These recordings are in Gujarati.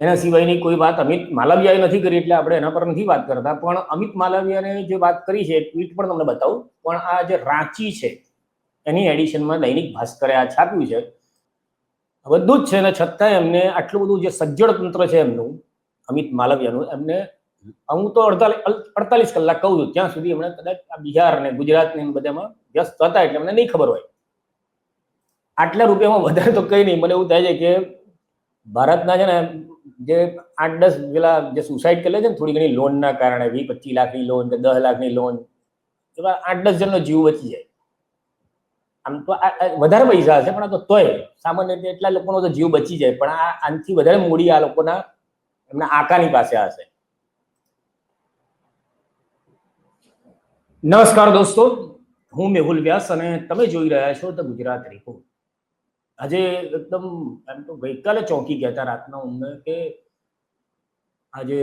એના સિવાયની કોઈ વાત અમિત માલવિયાએ નથી કરી એટલે આપણે એના પર નથી વાત કરતા. પણ અમિત માલવિયાને જે વાત કરી છે, ટ્વીટ પણ તમને બતાવું. પણ આ જે રાંચી છે, એની એડિશનમાં દૈનિક ભાસ્કરે આ છાપ્યું છે. બધું જ છે ને છતાંય એમને આટલું બધું જે સજ્જડ તંત્ર છે એમનું, અમિત માલવિયાનું, એમને હું તો અડતાલીસ અડતાલીસ કલાક કહું છું, ત્યાં સુધી એમણે કદાચ આ બિહાર ને ગુજરાત ને બધામાં વ્યસ્ત હતા એટલે એમને નહીં ખબર હોય. આટલા રૂપિયામાં વધારે તો કઈ નહીં. મને એવું થાય છે કે ભારતના છે ને જે આઠ દસ પેલા જે સુસાઇડ કરે છે ને, થોડી ઘણી લોનના કારણે વીસ, પચીસ લાખની લોન કે દસ લાખની લોન એવા આઠ દસ જણનો જીવ બચી જાય. આમ તો વધારે પૈસા હશે, પણ આ તો તોય સામાન્ય રીતે એટલા લોકોનો તો જીવ બચી જાય, પણ આ આનાથી વધારે મૂડી આ લોકોના એમના આકાની પાસે હશે. નમસ્કાર દોસ્તો, હું મેહુલ વ્યાસ અને તમે જોઈ રહ્યા છો ધ ગુજરાત રિપોર્ટ આજે એકદમ એમ તો ગઈકાલે ચોંકી ગયા હતા રાતના ઊંઘે કે આજે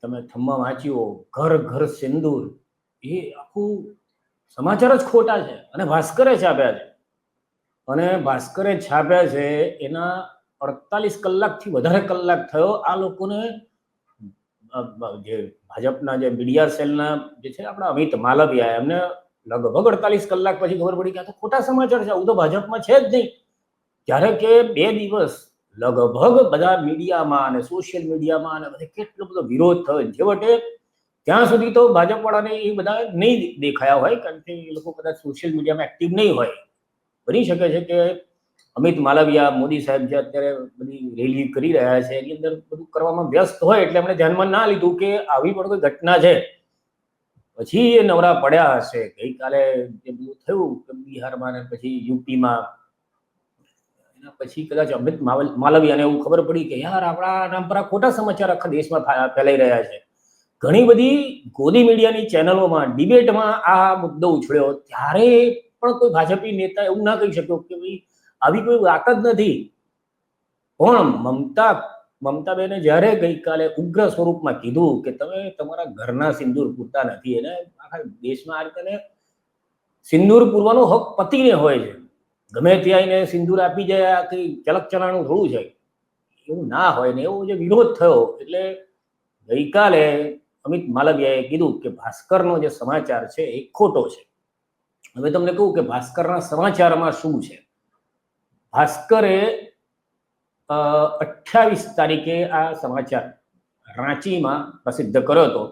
તમે થમ્મા વાંચ્યો ઘર ઘર સિંદૂર, એ આખું સમાચાર જ ખોટા છે. અને ભાસ્કરે છાપ્યા છે. અને ભાસ્કરે છાપ્યા છે એના અડતાલીસ કલાકથી વધારે કલાક થયો. આ લોકોને જે ભાજપના જે મીડિયા સેલના જે છે આપણા અમિત માલવિયા, એમને લગભગ અડતાલીસ કલાક પછી ખબર પડી કે આ તો ખોટા સમાચાર છે. આવું તો ભાજપમાં છે જ નહીં. જ્યારે કે બે દિવસ લગભગ બધા મીડિયામાં અને સોશિયલ મીડિયામાં અને બધે કેટલો બધો વિરોધ થયો. છેવટે ત્યાં સુધી તો ભાજપ વાળાને એ બધા નહીં દેખાયા હોય, કારણ કે એ લોકો કદાચ સોશિયલ મીડિયામાં એક્ટિવ નહીં હોય. બની શકે છે કે અમિત માલવિયા, મોદી સાહેબ જે અત્યારે બધી રેલી કરી રહ્યા છે, એની અંદર બધું કરવામાં વ્યસ્ત હોય એટલે એમણે ધ્યાનમાં ના લીધું કે આવી પણ કોઈ ઘટના છે. પછી એ નવરા પડ્યા હશે. ગઈકાલે જે બધું થયું કે બિહારમાં ને પછી યુપીમાં એના પછી કદાચ અમિત માલવિયાને એવું ખબર પડી કે યાર આપણા નામ પર ખોટા સમાચાર આખા દેશમાં ફેલાઈ રહ્યા છે. ઘણી બધી ગોદી મીડિયાની ચેનલોમાં, ડિબેટમાં આ મુદ્દો ઉછળ્યો. ત્યારે પણ કોઈ ભાજપી નેતા એવું ના કહી શક્યો કે ભાઈ, આવી કોઈ વાત જ નથી. પણ મમતા, મમતાબેને જ્યારે ગઈકાલે ઉગ્ર સ્વરૂપમાં કીધું કે તમે તમારા ઘરના સિંદૂર પૂરતા નથી, એને આખા દેશમાં આ રીતે સિંદૂર પૂરવાનો હક પતિને હોય છે. ગમે ત્યાં એને સિંદૂર આપી જાય, આ કઈ ચલક ચલાણું થોડું છે. એવું ના હોય ને એવો જે વિરોધ થયો, એટલે ગઈકાલે અમિત માલવિયાએ કીધું કે ભાસ્કરનો જે સમાચાર છે એ ખોટો છે. હવે તમને કહું કે ભાસ્કરના સમાચારમાં શું છે? ભાસ્કરે અઠ્યાવીસ તારીખે આ સમાચાર રાંચીમાં પ્રસિદ્ધ કર્યો હતો.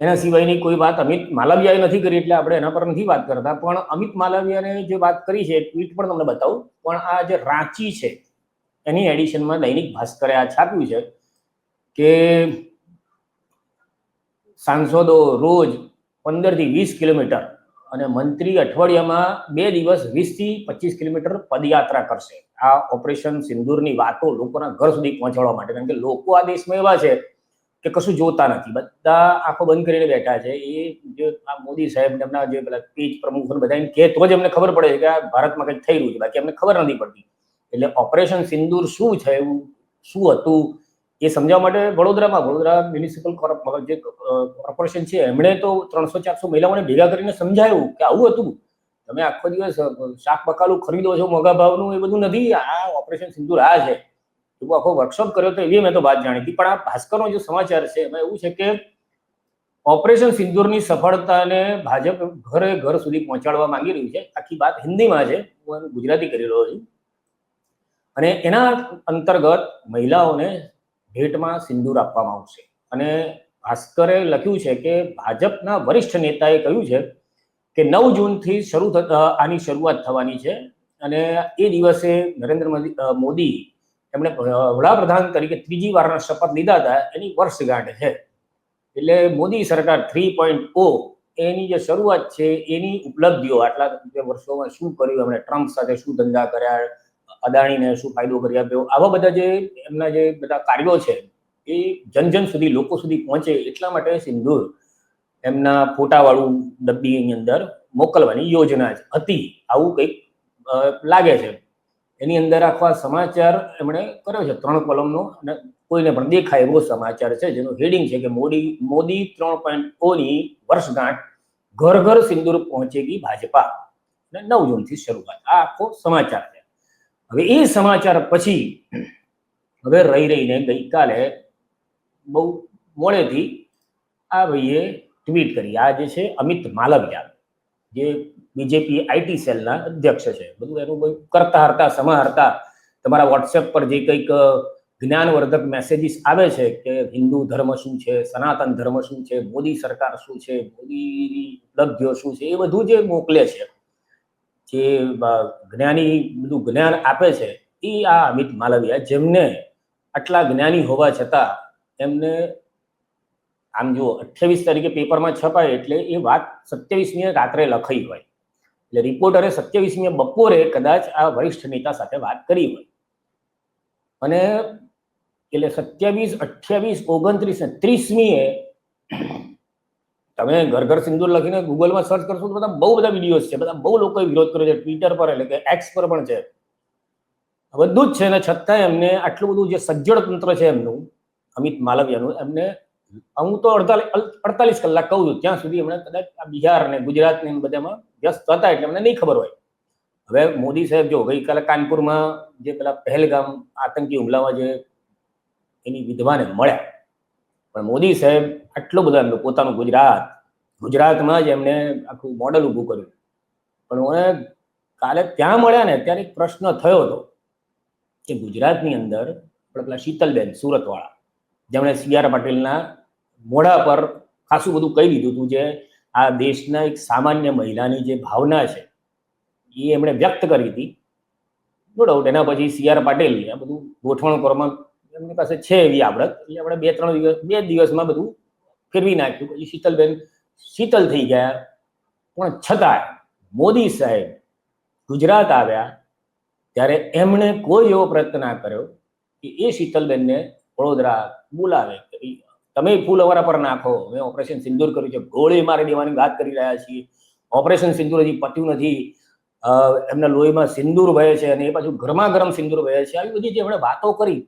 એના સિવાયની કોઈ વાત અમિત માલવિયાએ નથી કરી એટલે આપણે એના પર નથી વાત કરતા. પણ અમિત માલવિયાને જે વાત કરી છે, ટ્વીટ પણ તમને બતાવું. પણ આ જે રાંચી છે, એની એડિશનમાં દૈનિક ભાસ્કરે આ છાપ્યું છે કે સાંસદો રોજ પંદરથી વીસ કિલોમીટર અને મંત્રી અઠવાડિયામાં બે દિવસ વીસથી પચીસ કિલોમીટર પદયાત્રા કરશે. આ ઓપરેશન સિંદૂરની વાતો લોકોના ઘર સુધી પહોંચાડવા માટે. કારણ કે લોકો આ દેશમાં એવા છે કે કશું જોતા નથી. બધા આંખો બંધ કરીને બેઠા છે. એ જે આ મોદી સાહેબ એમના જે પેલા પીચ પ્રમુખ બધા એમ કહે તો જ એમને ખબર પડે છે કે આ ભારતમાં કંઈક થઈ રહ્યું છે. બાકી એમને ખબર નથી પડતી. એટલે ઓપરેશન સિંદૂર શું છે? એવું શું હતું? એ સમજાવવા માટે વડોદરામાં, વડોદરા મ્યુનિસિપલ જે કોર્પોરેશન છે, એમણે તો ત્રણસો ચારસો મહિલાઓને ભેગા કરીને સમજાયું કે આવું હતું. તમે આખો દિવસ શાક બકાલું ખરીદો છો, મોંઘા ભાવનું એ બધું નથી. આ ઓપરેશન સિંદૂર આ છે. એવું આખો વર્કશોપ કર્યો તો એવી મેં તો વાત જાણી હતી. પણ આ ભાસ્કરનો જે સમાચાર છે, એમાં એવું છે કે ઓપરેશન સિંદૂરની સફળતાને ભાજપ ઘરે ઘર સુધી પહોંચાડવા માંગી રહ્યું છે. આખી વાત હિન્દીમાં છે. હું ગુજરાતી કરી રહ્યો છું. અને એના અંતર્ગત મહિલાઓને ભેટમાં સિંદૂર આપવામાં આવશે. અને ભાસ્કરે લખ્યું છે કે ભાજપના વરિષ્ઠ નેતાએ કહ્યું છે કે નવ જૂનથી શરૂ આની શરૂઆત થવાની છે. અને એ દિવસે નરેન્દ્ર મોદી એમણે વડાપ્રધાન તરીકે ત્રીજી વારના શપથ લીધા હતા, એની વર્ષગાંઠ છે. એટલે મોદી સરકાર થ્રી પોઈન્ટ ઓ, એની જે શરૂઆત છે, એની ઉપલબ્ધિઓ આટલા વર્ષોમાં શું કર્યું? એમણે ટ્રમ્પ સાથે શું ધંધા કર્યા? અદાણીને શું ફાયદો કરી આપ્યો? આવા બધા જે, એમના જે બધા કાર્યો છે, એ જન જન સુધી, લોકો સુધી પહોંચે એટલા માટે સિંદૂર એમના ફોટાવાળું ડબ્બીની અંદર મોકલવાની યોજના હતી. આવું કંઈક લાગે છે. એની અંદર આખો સમાચાર એમણે કર્યો છે, ત્રણ કોલમનો, અને કોઈને પણ દેખાય એવો સમાચાર છે, જેનું હેડિંગ છે કે મોદી મોદી ત્રણ પોઈન્ટ ઓની વર્ષગાંઠ ઘર ઘર સિંદૂર પહોંચેગી ભાજપા. અને નવ જૂનથી શરૂઆત. આ આખો સમાચાર છે. હવે એ સમાચાર પછી હવે રહી રહીને ગઈકાલે બહુ મોડેથી આ ભાઈએ ટ્વીટ કરી. આ જે છે અમિત માલવિયા. જે બીજેપી આઈટી સેલના અધ્યક્ષ છે. બધું એનું કરતા હરતા, સમા હરતા તમારા વોટ્સએપ પર જે કંઈક જ્ઞાનવર્ધક મેસેજીસ આવે છે કે હિન્દુ ધર્મ શું છે, સનાતન ધર્મ શું છે, મોદી સરકાર શું છે મોદીની ઉપલબ્ધિઓ શું છે, એ બધું જે મોકલે છે, જે જ્ઞાની, બધું જ્ઞાન આપે છે એ આ અમિત માલવિયા જેમને આટલા જ્ઞાની હોવા છતાં એમને આમ જુઓ અઠ્યાવીસ તારીખે પેપરમાં છપાય એટલે એ વાત સત્યાવીસમીએ રાત્રે લખાઈ હોય. એટલે રિપોર્ટરે સત્યાવીસમીએ બપોરે કદાચ આ વરિષ્ઠ નેતા સાથે વાત કરી હોય. અને એટલે સત્યાવીસ, અઠ્યાવીસ, ઓગણત્રીસ ને ત્રીસમીએ તમે ઘર ઘર સિંદૂર લખીને ગૂગલમાં સર્ચ કરશો તો બધા બહુ બધા વિડીયોઝ છે. બધા બહુ લોકોએ વિરોધ કર્યો છે. ટ્વિટર પર એટલે કે એક્સ પર પણ છે. બધું જ છે ને છતાંય એમને આટલું બધું જે સજ્જડ તંત્ર છે એમનું, અમિત માલવિયાનું, એમને હું તો અડતાલીસ કલાક કહું છું. ત્યાં સુધી એમણે કદાચ આ બિહાર ને ગુજરાત ને બધામાં વ્યસ્ત હતા એટલે એમને નહીં ખબર હોય. હવે મોદી સાહેબ જો ગઈકાલે કાનપુરમાં જે પેલા પહેલગામ આતંકી હુમલામાં જે એની વિધવાને મળ્યા. પણ મોદી સાહેબ આટલો બધો એમનું પોતાનું ગુજરાત, ગુજરાતમાં જ એમને આખું મોડલ ઊભું કર્યું. પણ મને કાલે ત્યાં મળ્યા ને ત્યારે એક પ્રશ્ન થયો હતો કે ગુજરાતની અંદર આપણે પેલા શીતલબેન, સુરતવાળા, જેમણે સી આર પાટીલના મોઢા પર ખાસું બધું કહી દીધું હતું જે આ દેશના એક સામાન્ય મહિલાની જે ભાવના છે, એ એમણે વ્યક્ત કરી હતી. નો ડાઉટ એના પછી સી આર પાટીલ આ બધું ગોઠવણ કરવામાં એમની પાસે છે એવી આવડત. એટલે આપણે બે, ત્રણ દિવસ, બે દિવસમાં બધું ફેરવી નાખ્યું. પછી શીતલબેન શીતલ થઈ ગયા. પણ છતાં મોદી સાહેબ ગુજરાત આવ્યા ત્યારે એમણે કોઈ એવો પ્રયત્ન ના કર્યો કે એ શીતલબેનને વડોદરા બોલાવે. તમે ફૂલ અમારા પર નાખો. મેં ઓપરેશન સિંદૂર કર્યું છે. ગોળી મારી દેવાની વાત કરી રહ્યા છીએ. ઓપરેશન સિંદૂર હજી પત્યું નથી. એમના લોહીમાં સિંદૂર વહે છે અને એ પાછું ગરમા ગરમ સિંદૂર વહે છે. આવી બધી જે એમણે વાતો કરી,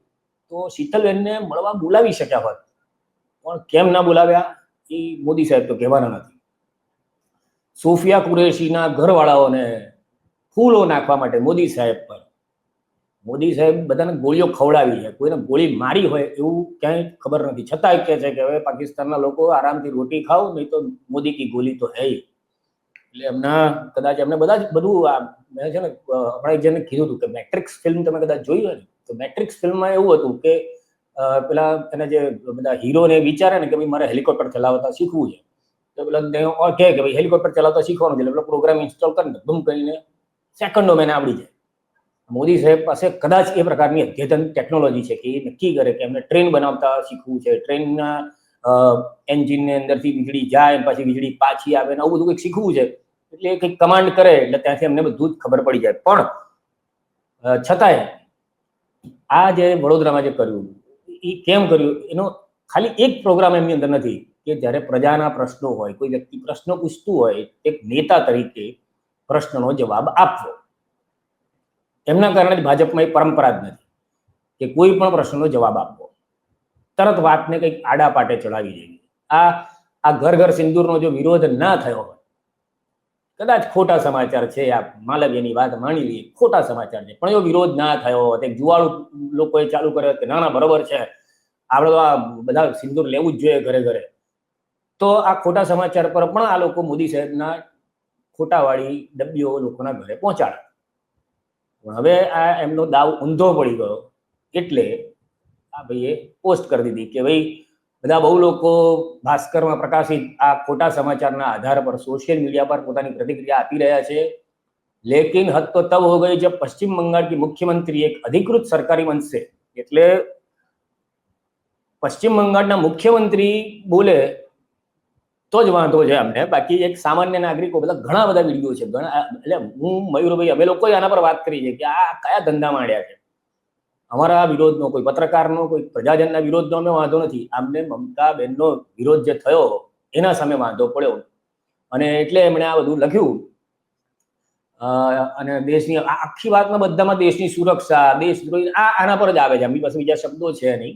તો શીતલબેનને મળવા બોલાવી શક્યા હોત. પણ કેમ ના બોલાવ્યા? એ મોદી સાહેબ તો કહેવાના નથી. સોફિયા કુરેશીના ઘરવાળાઓને ફૂલો નાખવા માટે મોદી સાહેબ પર મોદી સાહેબ બધાને ગોળીઓ ખવડાવી છે. કોઈને ગોળી મારી હોય એવું ક્યાંય ખબર નથી. છતાંય કહે છે કે હવે પાકિસ્તાનના લોકો આરામથી રોટી ખાઓ, નહીં તો મોદી કી ગોલી તો હે એટલે એમના કદાચ એમને બધા જ બધું મેં છે ને હમણાં જણે કીધું હતું કે મેટ્રિક્સ ફિલ્મ તમે કદાચ જોઈ હોય ને, તો મેટ્રિક્સ ફિલ્મમાં એવું હતું કે પેલા એના જે બધા હીરોને વિચારે ને કે ભાઈ મારે હેલિકોપ્ટર ચલાવતા શીખવું છે. તો પેલા કહે કે ભાઈ હેલિકોપ્ટર ચલાવતા શીખવાનું છે. એટલે પ્રોગ્રામ ઇન્સ્ટોલ કરીને બૂમ કરીને સેકન્ડો મેને આવડી જાય. મોદી સાહેબ પાસે કદાચ એ પ્રકારની અદ્યતન ટેકનોલોજી છે કે એ નક્કી કરે કે એમને ટ્રેન બનાવતા શીખવું છે. ટ્રેનના એન્જિનની અંદરથી વીજળી જાય પછી વીજળી પાછી આવે ને આવું બધું કંઈક શીખવું છે. એટલે કંઈક કમાન્ડ કરે એટલે ત્યાંથી અમને બધું જ ખબર પડી જાય. પણ છતાંય આ જે વડોદરામાં જે કર્યું, એ કેમ કર્યું? એનો ખાલી એક પ્રોગ્રામ એમની અંદર નથી કે જ્યારે પ્રજાના પ્રશ્નો હોય, કોઈ વ્યક્તિ પ્રશ્ન પૂછતું હોય, એક નેતા તરીકે પ્રશ્નનો જવાબ આપવો. એમના કારણે જ ભાજપમાં એ પરંપરા જ નથી કે કોઈ પણ પ્રશ્નનો જવાબ આપવો. તરત વાતને કંઈક આડા પાટે ચડાવી દેવી. આ આ ઘર ઘર સિંદૂરનો જો વિરોધ ના થયો હોય, કદાચ ખોટા સમાચાર છે આ માલવ્યની વાત માની લઈએ, ખોટા સમાચાર છે, પણ એવો વિરોધ ના થયો હોત એક જુવાળું લોકોએ ચાલુ કર્યો કે ના ના બરોબર છે, આપણે તો આ બધા સિંદૂર લેવું જ જોઈએ ઘરે ઘરે. તો આ ખોટા સમાચાર પર પણ આ લોકો મોદી સાહેબના ખોટાવાળી ડબ્બીઓ લોકોના ઘરે પહોંચાડે. પણ હવે આ એમનો દાવ ઊંધો પડી ગયો એટલે આ ભાઈએ પોસ્ટ કરી દીધી કે ભાઈ, બધા બહુ લોકો ભાસ્કરમાં પ્રકાશિત આ ખોટા સમાચારના આધાર પર સોશિયલ મીડિયા પર પોતાની પ્રતિક્રિયા આપી રહ્યા છે. લેકિન હદ તો તબ હો ગઈ જબ પશ્ચિમ બંગાળની મુખ્યમંત્રી એક અધિકૃત સરકારી બનશે એટલે પશ્ચિમ બંગાળના મુખ્યમંત્રી બોલે તો જ વાંધો છે અમને બાકી એક સામાન્ય નાગરિકો, બધા ઘણા બધા વીડિયો છે. ઘણા, એટલે હું, મયુરભાઈ, અમે લોકો આના પર વાત કરી છે કે આ કયા ધંધા માંડ્યા છે. અમારા વિરોધનો કોઈ પત્રકારનો, કોઈ પ્રજાજનના વિરોધનો અમે વાંધો નથી. આમને મમતા બેનનો વિરોધ જે થયો, એના સામે વાંધો પડ્યો. અને એટલે એમણે આ બધું લખ્યું. અને દેશની આખી વાતમાં બધામાં દેશની સુરક્ષા દેશદ્રોહી આ આના પર જ આવે છે. એમની પાસે બીજા શબ્દો છે નહીં.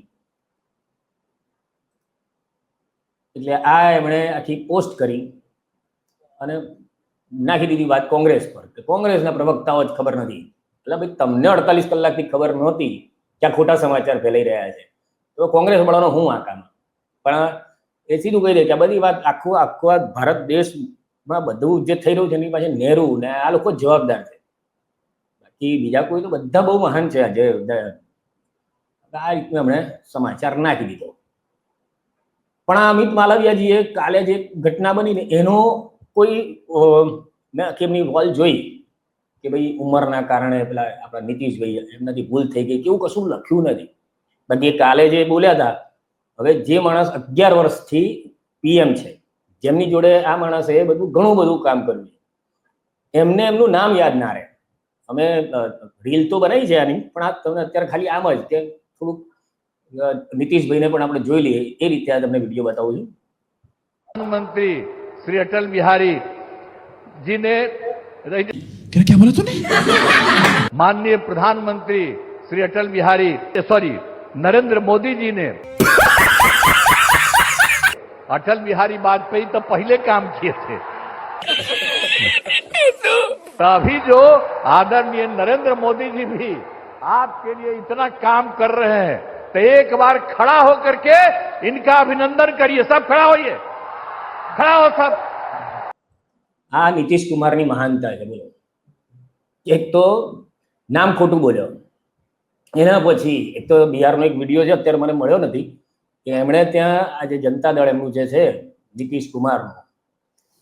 એટલે આ એમણે આખી પોસ્ટ કરી અને નાખી દીધી વાત કોંગ્રેસ પર. કે કોંગ્રેસના પ્રવક્તાઓ જ ખબર નથી. એટલે ભાઈ, તમને અડતાલીસ કલાકથી ખબર નહોતી ક્યાં ખોટા સમાચાર ફેલાઈ રહ્યા છે. તો કોંગ્રેસ વાળાનો હું આ કામ? પણ એ સીધું કહી દે કે આ બધી વાત આખું આખું ભારત દેશમાં બધું જે થઈ રહ્યું છે, એની પાસે નહેરુ ને આ લોકો જવાબદાર છે. બાકી બીજા કોઈ તો બધા બહુ મહાન છે આજે. આ રીતનું એમણે સમાચાર નાખી દીધો. પણ આ અમિત માલવિયાજીએ કાલે જે ઘટના બની ને એનો કોઈ આખી એમની વોલ જોઈ કે ભાઈ ઉંમરના કારણે પેલા આપણા નીતિશભાઈ એમનાથી ભૂલ થઈ ગઈ કે એવું કશું લખ્યું નથી. બાકી કાલે જે બોલ્યા હતા, હવે જે માણસ અગિયાર વર્ષથી પીએમ છે, જેમની જોડે આ માણસે બધું ઘણું બધું કામ કર્યું એમને એમનું નામ યાદ ના રહે. અમે રીલ તો બનાવી છે આની, પણ આ તમને અત્યારે ખાલી આમ જ કે થોડુંક નીતિશભાઈને પણ આપણે જોઈ લઈએ એ રીતે આ તમને વિડીયો બતાવું છું प्रधानमंत्री श्री अटल बिहारी जी ने रही- क्या क्या बोला तूने माननीय प्रधानमंत्री श्री अटल बिहारी सॉरी नरेंद्र मोदी जी ने अटल बिहारी वाजपेयी तो पहले काम किए थे तो अभी जो आदरणीय नरेंद्र मोदी जी भी आपके लिए इतना काम कर रहे हैं तो एक बार खड़ा होकर के इनका अभिनंदन करिए सब खड़ा होइए खड़ा हो सब આ નીતિશ કુમારની મહાનતા છે બોલો એક તો નામ ખોટું બોલ્યો એના પછી એક તો બિહારનો એક વિડીયો છે અત્યારે મને મળ્યો નથી કે એમણે ત્યાં આ જે જનતા દળ એમનું જે છે નીતિશ કુમારનું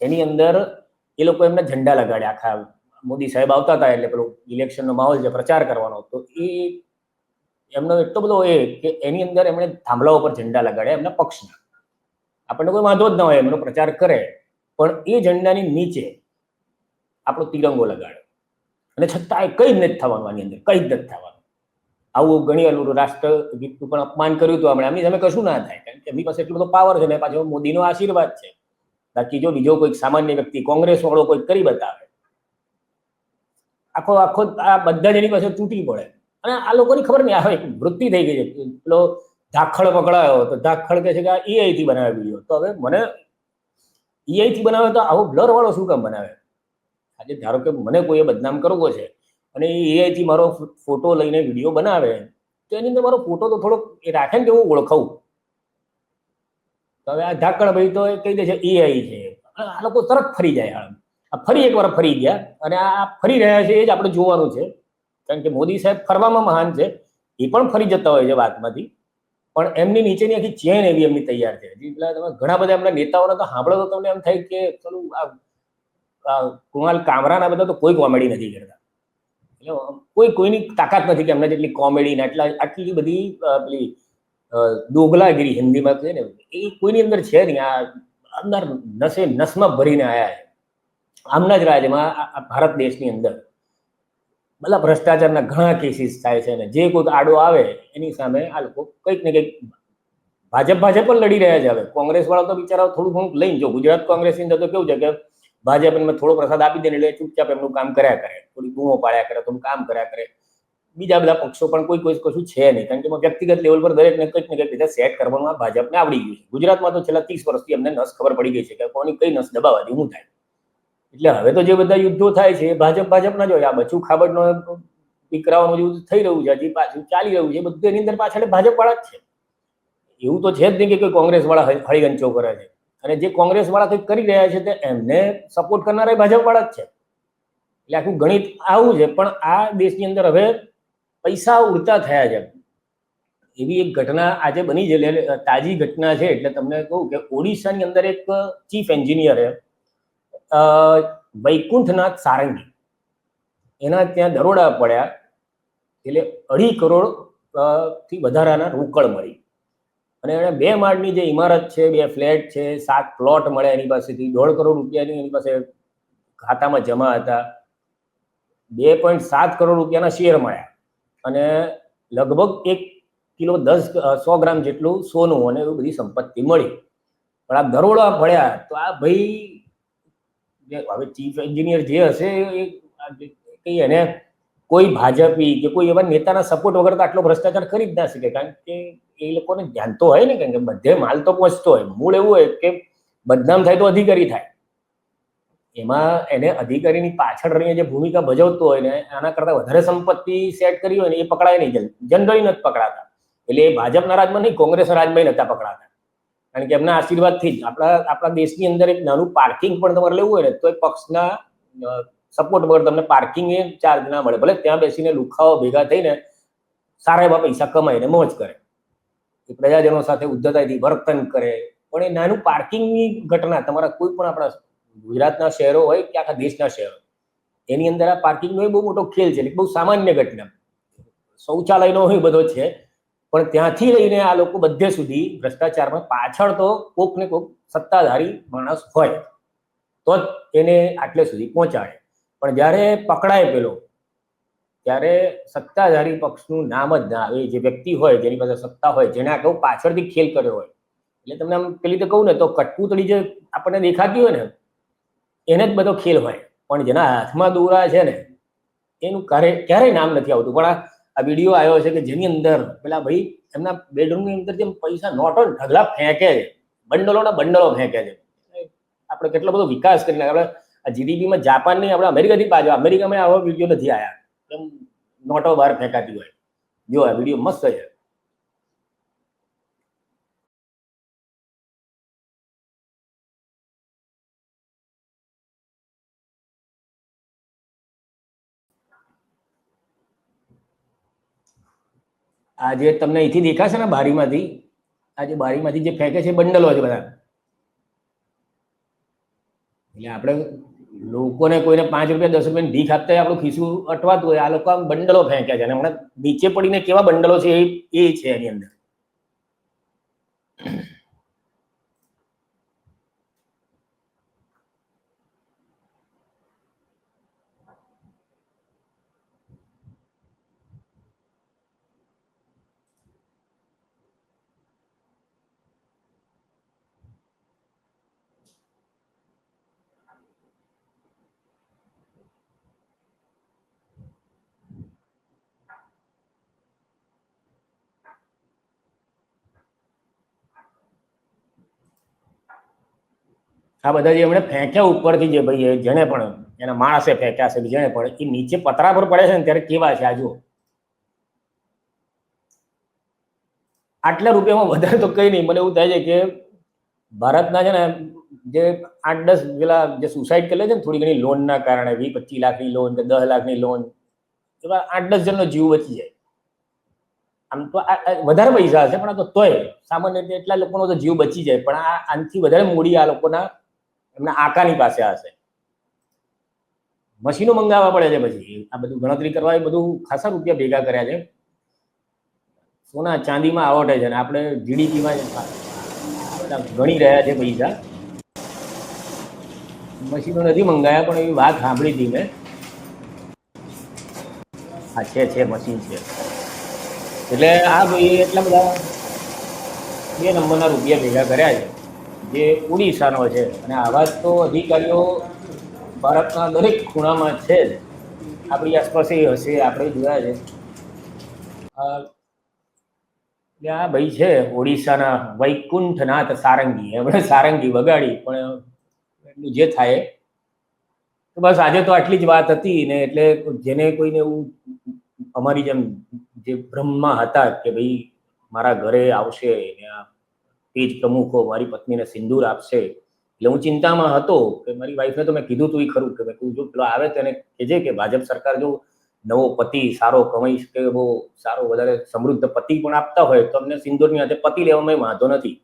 એની અંદર એ લોકો એમને ઝંડા લગાડ્યા આખા મોદી સાહેબ આવતા હતા એટલે પેલો ઇલેક્શનનો માહોલ છે પ્રચાર કરવાનો તો એ એમનો એટલો બધો એ કે એની અંદર એમણે થાંભલા ઉપર ઝંડા લગાડ્યા, એમના પક્ષના. આપણને કોઈ વાંધો જ ન હોય, એમનો પ્રચાર કરે. પણ એ ઝંડાની નીચે આપણો તિરંગો લગાડ્યો. અને છતાં એ કઈ જ નથી થવાનું આની અંદર, કઈ જ નથી થવાનું. આવું ઘણી વાર રાષ્ટ્રગીતનું પણ અપમાન કર્યું હતું આપણે એમની સામે કશું ના થાય, કારણ કે એમની પાસે એટલો બધો પાવર છે. ને પાછો મોદીનો આશીર્વાદ છે. બાકી જો બીજો કોઈક સામાન્ય વ્યક્તિ, કોંગ્રેસ વાળો કોઈ કરી બતાવે. આખો આખો આ બધા જ એની પાસે તૂટી પડે. અને આ લોકોની ખબર નહીં આવે વૃત્તિ થઈ ગઈ છે. પેલો ધાખળ પકડાયો, તો ધાખળ કહે છે કે આ ઈઆઈ થી બનાવે વીડિયો તો હવે મને ઈઆઈ થી બનાવે તો આવો બ્લર વાળો શું કામ બનાવે? આજે ધારો કે મને કોઈએ બદનામ કરવો છે અને એ એઆઈ થી મારો ફોટો લઈને વીડિયો બનાવે, તો એની અંદર મારો ફોટો તો થોડોક એ રાખે ને કે હું ઓળખાવું. તો હવે આ ધાકડ ભાઈ તો કહી દે છે એઆઈ છે. આ લોકો તરત ફરી જાય આ ફરી એકવાર ફરી ગયા અને આ ફરી રહ્યા છે, એ જ આપણે જોવાનું છે. કારણ કે મોદી સાહેબ ફરવામાં મહાન છે, એ પણ ફરી જતા હોય છે વાતમાંથી. પણ એમની નીચેની આખી ચેન એવી એમની તૈયાર છે. એટલે તમે ઘણા બધા એમના નેતાઓને તો સાંભળો તો તમને એમ થાય કે ચલો આ કુમાલ કામરાના બધા તો કોઈ કોમેડી નથી કરતા. એટલે કોઈ કોઈની તાકાત નથી કે એમના જેટલી કોમેડી ને આટલા, આટલી બધી પેલી દોગલાગીરી હિન્દીમાં કહે ને, એ કોઈની અંદર છે નહીં. આ અંદર નસે, નસમાં ભરીને આયા છે. આમના જ રાજ્યમાં ભારત દેશની અંદર બધા ભ્રષ્ટાચારના ઘણા કેસીસ થાય છે ને જે કોઈ આડો આવે, એની સામે આ લોકો કંઈક ને કંઈક ભાજપ ભાજપ પણ લડી રહ્યા છે હવે. કોંગ્રેસ વાળા તો બિચારા થોડું ઘણું લઈને જો, ગુજરાત કોંગ્રેસની અંદર તો કેવું છે કે ભાજપ એમને થોડો પ્રસાદ આપી દે એટલે ચૂપચાપ એમનું કામ કર્યા કરે. થોડી બૂમો પાડ્યા કરે, થોડું કામ કર્યા કરે. બીજા બધા પક્ષો પણ કોઈ કોઈ કશું છે નહીં. કારણ કે વ્યક્તિગત લેવલ પર દરેકને કંઈક ને કંઈક રીતે સેટ કરવાનું આ ભાજપને આવડી ગયું છે. ગુજરાતમાં તો છેલ્લા ત્રીસ વર્ષથી અમને નસ ખબર પડી ગઈ છે કે કોની કઈ નસ દબાવવાથી શું થાય. એટલે હવે તો જે બધા યુદ્ધો થાય છે ભાજપ ભાજપના જ હોય. આ બચુ ખાબડનો દીકરાઓનું યુદ્ધ થઈ રહ્યું છે, હજી પાછું ચાલી રહ્યું છે બધું એની અંદર પાછળ ભાજપ વાળા જ છે. એવું તો છે જ નહીં કે કોઈ કોંગ્રેસ વાળા હળીગંચો કરે છે. અને જે કોંગ્રેસ વાળા કંઈક કરી રહ્યા છે, તે એમને સપોર્ટ કરનારા ભાજપ વાળા જ છે. એટલે આખું ગણિત આવું છે, પણ આ દેશની અંદર હવે પૈસા ઉડતા થયા છે. એવી એક ઘટના આજે બની છે તાજી ઘટના છે, એટલે તમને કહું કે ઓડિશાની અંદર એક ચીફ એન્જિનિયર વૈકુંઠનાથ સારંગી. એના ત્યાં દરોડા પડ્યા, એટલે અઢી કરોડથી વધારાના રોકડ મળી. અને એને બે માળની જે ઇમારત છે, બે ફ્લેટ છે, સાત પ્લોટ મળ્યા એની પાસેથી, દોઢ કરોડ રૂપિયાની એની પાસે ખાતામાં જમા હતા. બે પોઈન્ટ સાત કરોડ રૂપિયાના શેર મળ્યા. અને લગભગ એક કિલો દસ સો ગ્રામ જેટલું સોનું અને એવી બધી સંપત્તિ મળી. પણ આ દરોડા પડ્યા, તો આ ભાઈ હવે ચીફ એન્જિનિયર જે હશે એ કઈ એને કોઈ ભાજપી કે કોઈ એવા નેતાના સપોર્ટ વગર તો આટલો ભ્રષ્ટાચાર કરી જ ના શકે. કારણ કે એ લોકોને ધ્યાન તો હોય ને, કારણ કે બધે માલ તો પહોંચતો હોય. મૂળ એવું હોય કે બદનામ થાય તો અધિકારી થાય. એમાં એને અધિકારીની પાછળ રહીને જે ભૂમિકા ભજવતો હોય ને, આના કરતા વધારે સંપત્તિ સેટ કરી હોય ને, એ પકડાય નહીં. જનરલી નથી પકડાતા. એટલે એ ભાજપના રાજમાં નહીં, કોંગ્રેસના રાજમાં નતા પકડાતા. કારણ કે એમના આશીર્વાદથી જ. આપણા આપણા દેશની અંદર એક નાનું પાર્કિંગ પણ તમારે લેવું હોય ને, તો એ પક્ષના સપોર્ટ વગર તમને પાર્કિંગ એ ચાર્જ ના મળે. ભલે ત્યાં બેસીને લુખાઓ ભેગા થઈને સારા એવા પૈસા કમાઈને મોજ કરે. એ પ્રજાજનો સાથે ઉદ્ધતાથી વર્તન કરે. પણ એ નાનું પાર્કિંગની ઘટના તમારા કોઈ પણ આપણા ગુજરાતના શહેરો હોય કે આખા દેશના શહેરો, એની અંદર આ પાર્કિંગનો એ બહુ મોટો ખેલ છે. બહુ સામાન્ય ઘટના. શૌચાલયનો હોય બધો છે. પણ ત્યાંથી લઈને આ લોકો બધે સુધી ભ્રષ્ટાચારમાં પાછળ તો કોક ને કોક સત્તાધારી માણસ હોય. તો જ એને આટલે સુધી પહોંચાડે. પણ જ્યારે પકડાય પેલો, ત્યારે સત્તાધારી પક્ષનું નામ જ ના આવે. જે વ્યક્તિ હોય, જેની પાસે સત્તા હોય, જેને આ કહું પાછળથી ખેલ કર્યો હોય. એટલે તમને આમ પેલી રીતે કહું ને, તો કટપુતળી જે આપણને દેખાતી હોય ને, એને જ બધો ખેલ હોય. પણ જેના હાથમાં દોરા છે ને, એનું ક્યારે ક્યારેય નામ નથી આવતું. પણ આ આ વીડિયો આવ્યો છે કે જેની અંદર પેલા ભાઈ એમના બેડરૂમની અંદર જેમ પૈસા નોટો ઢગલા ફેંકે છે. બંડલોના બંડલો ફેંકે છે. આપણે કેટલો બધો વિકાસ કરી નાખ્યો. આપણે આ જીડીપીમાં જાપાનની આપણે અમેરિકાથી પાછો અમેરિકામાં આવો વીડિયો નથી આવ્યા એમ નોટો બહાર ફેંકાતી હોય. જો આ વીડિયો મસ્ત છે. આ જે તમને અહીંથી દેખાશે ને બારીમાંથી આ જે બારીમાંથી જે ફેંકે છે બંડલો છે બધા એટલે આપણે લોકોને કોઈને પાંચ રૂપિયા, દસ રૂપિયા ભીખ આપતા આપણું ખિસ્સું અટવાતું હોય, આ લોકો આમ બંડલો ફેંક્યા છે. અને હમણાં નીચે પડીને કેવા બંડલો છે એ એ છે એની અંદર. આ બધા જે એમણે ફેંક્યા ઉપરથી જે ભાઈ જેને પણ એના માણસે ફેંક્યા છે જેને પણ એ નીચે પતરા પર પડે છે ને ત્યારે કેવા છે, આ જુઓ. આટલા રૂપિયામાં વધારે તો કઈ નહીં. મને એવું થાય છે કે ભારતના છે ને, જે આઠ દસ પેલા જે સુસાઇડ કરે છે ને, થોડી ઘણી લોનના કારણે, વીસ પચીસ લાખની લોન કે દસ લાખની લોન એવા આઠ દસ જણનો જીવ બચી જાય. આમ તો વધારે પૈસા હશે, પણ આ તો તોય સામાન્ય રીતે એટલા લોકોનો તો જીવ બચી જાય. પણ આ આનાથી વધારે મૂડી આ લોકોના એમના આકાની પાસે હશે. મશીનો મંગાવવા પડે છે પછી. આ બધું ગણતરી કરવા એ બધું ખાસા રૂપિયા ભેગા કર્યા છે. સોના ચાંદીમાં આવડે છે ને આપણે જીડીપીમાં ગણી રહ્યા છે પૈસા. મશીનો નથી મંગાયા, પણ એવી વાત સાંભળી હતી મેં. હા છે છે, મશીન છે. એટલે આ ભાઈ એટલા બધા બે નંબરના રૂપિયા ભેગા કર્યા છે. જે ઓડિશાનો છે. અને આવા તો અધિકારીઓ ભારતના દરેક ખૂણામાં છે જ. આપણી આસપાસ એ હશે, આપણે જોયા છે. આ ભાઈ છે, ઓડિશાના વૈકુંઠનાથ સારંગી. એમણે સારંગી વગાડી, પણ એમનું જે થાય, તો બસ આજે તો આટલી જ વાત હતી ને, એટલે જેને કોઈને એવું અમારી જેમ જે ભ્રમમાં હતા કે ભાઈ, મારા ઘરે આવશે ને આ પેજ પ્રમુખો મારી પત્નીને સિંદૂર આપશે. એટલે હું ચિંતામાં હતો કે મારી વાઈફને તો મેં કીધું તું ખરું કે જો પેલો આવે તેને કહેજે કે ભાજપ સરકાર જો નવો પતિ, સારો કમાઈ શકે, બહુ સારો વધારે સમૃદ્ધ પતિ પણ આપતા હોય, તો અમને સિંદૂરની હાથે પતિ લેવામાં વાંધો નથી.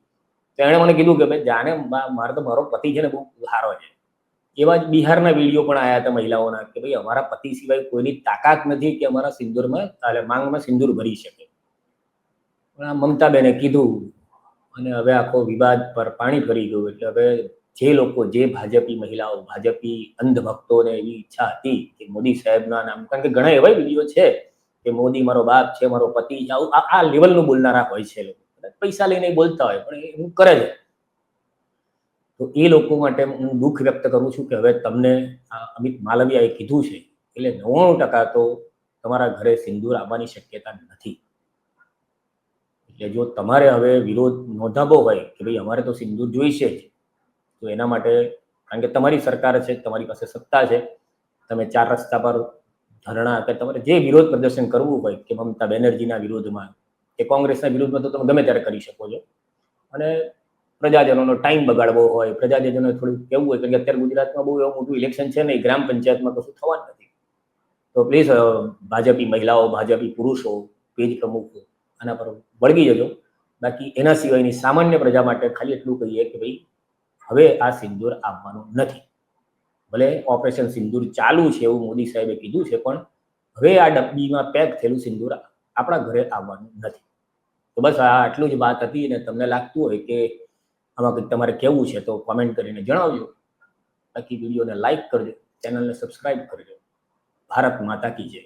તેણે મને કીધું કે ભાઈ મા- મારે તો મારો પતિ છે ને બહુ સારો છે. એવા જ બિહારના વીડિયો પણ આવ્યા હતા મહિલાઓના કે ભાઈ, અમારા પતિ સિવાય કોઈની તાકાત નથી કે અમારા સિંદૂરમાં માંગમાં સિંદૂર ભરી શકે. પણ આ મમતાબેને કીધું અને હવે આખો વિવાદ પર પાણી ફરી ગયું. એટલે હવે જે લોકો, જે ભાજપી મહિલાઓ, ભાજપી અંધભક્તોને એવી ઈચ્છા હતી કે મોદી સાહેબના નામ, કારણ કે ઘણા એવા વીડિયો છે કે મોદી મારો બાપ છે, મારો પતિ આવું આ- લેવલનું બોલનારા હોય છે પૈસા લઈને બોલતા હોય, પણ એ એવું કરે છે. તો એ લોકો માટે હું દુઃખ વ્યક્ત કરું છું કે હવે તમને અમિત માલવિયાએ કીધું છે. એટલે નવ્વાણું ટકા તો તમારા ઘરે સિંદૂર આવવાની શક્યતા નથી. એટલે જો તમારે હવે વિરોધ નોંધાવો હોય કે ભાઈ અમારે તો સિંદૂર જોઈશે જ, તો એના માટે, કારણ કે તમારી સરકાર છે, તમારી પાસે સત્તા છે, તમે ચાર રસ્તા પર ધરણા કે તમારે જે વિરોધ પ્રદર્શન કરવું હોય કે મમતા બેનર્જીના વિરોધમાં, કે કોંગ્રેસના વિરોધમાં તો તમે ગમે ત્યારે કરી શકો છો. અને પ્રજાજનોનો ટાઈમ બગાડવો હોય પ્રજાજનોને થોડું કહેવું હોય, કારણ કે અત્યારે ગુજરાતમાં બહુ એવું મોટું ઇલેક્શન છે નહીં, ગ્રામ પંચાયતમાં કશું થવાનું નથી. તો પ્લીઝ ભાજપી મહિલાઓ, ભાજપી પુરુષો, પેજ પ્રમુખો આના પર વળગી જજો. બાકી એના સિવાયની સામાન્ય પ્રજા માટે ખાલી એટલું કહીએ કે ભાઈ, હવે આ સિંદૂર આવવાનું નથી. ભલે ઓપરેશન સિંદૂર ચાલુ છે એવું મોદી સાહેબે કીધું છે, પણ હવે આ ડબ્બીમાં પેક થયેલું સિંદૂર આપણા ઘરે આવવાનું નથી. તો બસ આ આટલું જ વાત હતી અને તમને લાગતું હોય કે આમાં કંઈક તમારે કહેવું છે, તો કોમેન્ટ કરીને જણાવજો. બાકી વિડીયોને લાઈક કરજો, ચેનલને સબસ્ક્રાઇબ કરજો. ભારત માતા કી જય.